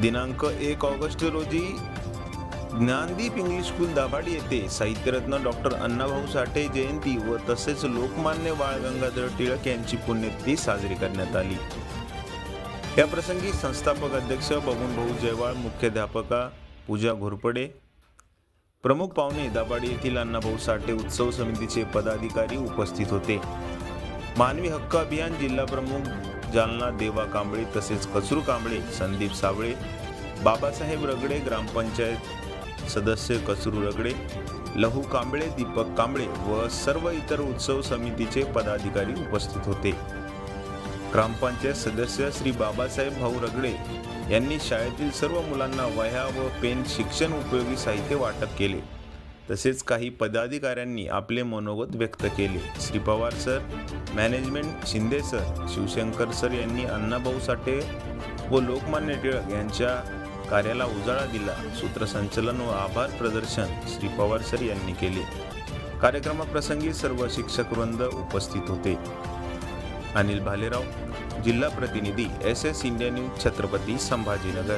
दिनांक एक ऑगस्ट रोजी ज्ञानदीप इंग्लिश स्कूल दाभाडी येथे साहित्यरत्न डॉक्टर अण्णाभाऊ साठे जयंती व तसेच लोकमान्य बाळ गंगाधर टिळक यांची पुण्यतिथी साजरी करण्यात आली. या प्रसंगी संस्थापक अध्यक्ष बबनभाऊ जयवाळ मुख्याध्यापका पूजा घोरपडे प्रमुख पाहुणे दाभाडी येथील अण्णाभाऊ साठे उत्सव समितीचे पदाधिकारी उपस्थित होते. मानवी हक्क अभियान जिल्हा प्रमुख जालना देवा कांबळे तसेच कचरू कांबळे संदीप सावळे बाबासाहेब रगडे ग्रामपंचायत सदस्य कचरू रगडे लहू कांबळे दीपक कांबळे व सर्व इतर उत्सव समितीचे पदाधिकारी उपस्थित होते. ग्रामपंचायत सदस्य श्री बाबासाहेब भाऊ रगडे यांनी शाळेतील सर्व मुलांना वह्या व पेन शिक्षण उपयोगी साहित्य वाटप केले. तसेच काही पदाधिकाऱ्यांनी आपले मनोगत व्यक्त केले. Shri Pawar sir management Shinde sir Shivshankar sir यांनी अण्णाभाऊ साठे व लोकमान्य टिळक यांच्या कार्याला उजाळा दिला. सूत्रसंचलन व आभार प्रदर्शन श्री पवार सर यांनी केले. कार्यक्रमाप्रसंगी सर्व शिक्षक वृंद उपस्थित होते. अनिल भालेराव जिल्हा प्रतिनिधी S S India news Chhatrapati Sambhajinagar.